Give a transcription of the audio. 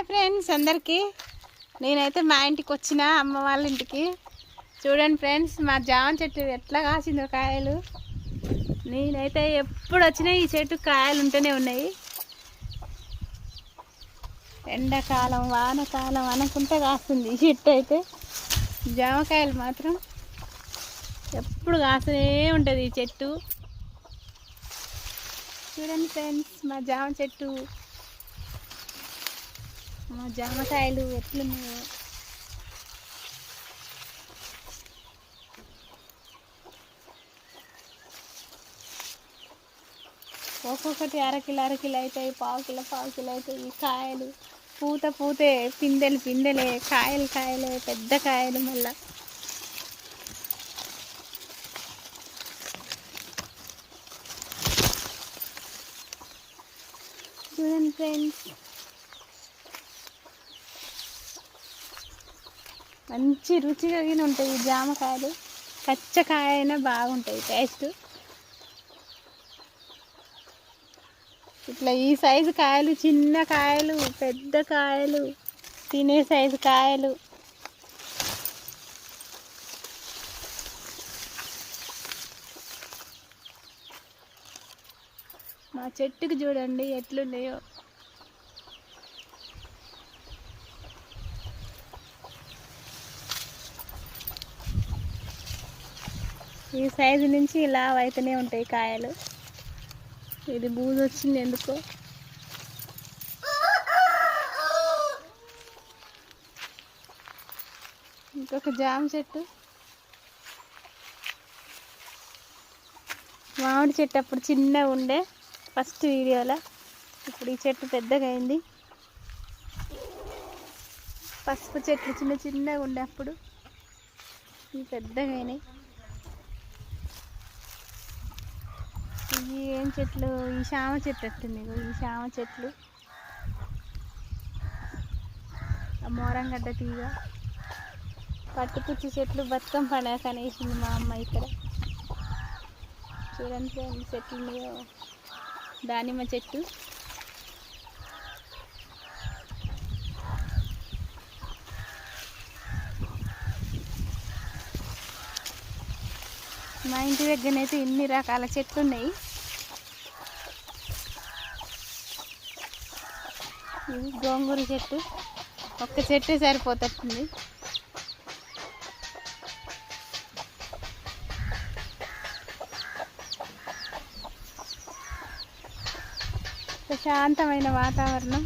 Hi friends అందరికీ. నేనైతే మా ఇంటికి వచ్చిన అమ్మ వాళ్ళ ఇంటికి. చూడండి ఫ్రెండ్స్ మా జామ చెట్టు ఎట్లా కాసిందో కాయలు. నేనైతే ఎప్పుడు వచ్చినా ఈ చెట్టు కాయలు ఉంటూనే ఉన్నాయి. ఎండాకాలం వానకాలం అనుకుంటే కాస్తుంది ఈ చెట్టు అయితే. జామకాయలు మాత్రం ఎప్పుడు కాస్తూనే ఉంటుంది ఈ చెట్టు. చూడండి ఫ్రెండ్స్ మా జామ చెట్టు. జామకాయలు ఎట్లున్నాయో. ఒక్కొక్కటి అరకిలో అరకిలో అవుతాయి పావు కిలో అవుతాయి. కాయలు పూత పూతే పిందెలు పిందెలే కాయలు కాయలే పెద్ద కాయలు మళ్ళా. చూడండి ఫ్రెండ్స్. మంచి రుచి కలిగిన ఉంటాయి ఈ జామకాయలు. కచ్చకాయ అయినా బాగుంటాయి టేస్ట్. ఇట్లా ఈ సైజు కాయలు చిన్న కాయలు పెద్ద కాయలు తినే సైజు కాయలు. మా చెట్టుకు చూడండి ఎట్లున్నాయో. ఈ సైజు నుంచి ఇలా అవుతూనే ఉంటాయి కాయలు. ఇది బూజు వచ్చింది ఎందుకో? ఇంకొక జామ చెట్టు. మామిడి చెట్టు అప్పుడు చిన్నగా ఉండే ఫస్ట్ వీడియోలో. ఇప్పుడు ఈ చెట్టు పెద్దగా అయింది. పసుపు చెట్లు చిన్న చిన్నగా ఉండే అప్పుడు. ఇవి పెద్దగా అయినాయి. ఇవి ఏం చెట్లు? ఈ శామ చెట్టు వస్తుంది ఈ శామ చెట్లు. ఆ మోరంగడ్డ తీగ. పట్టుపుచ్చి చెట్లు బతుకమ్మ పండగ కనేసింది మా అమ్మ ఇక్కడ. చూడండి చెట్లు దానిమ్మ చెట్టు. మా ఇంటి దగ్గరనైతే ఇన్ని రకాల చెట్లు ఉన్నాయి. ఇది గోంగూర చెట్టు. ఒక్క చెట్టు సరిపోతుంది ప్రశాంతమైన వాతావరణం.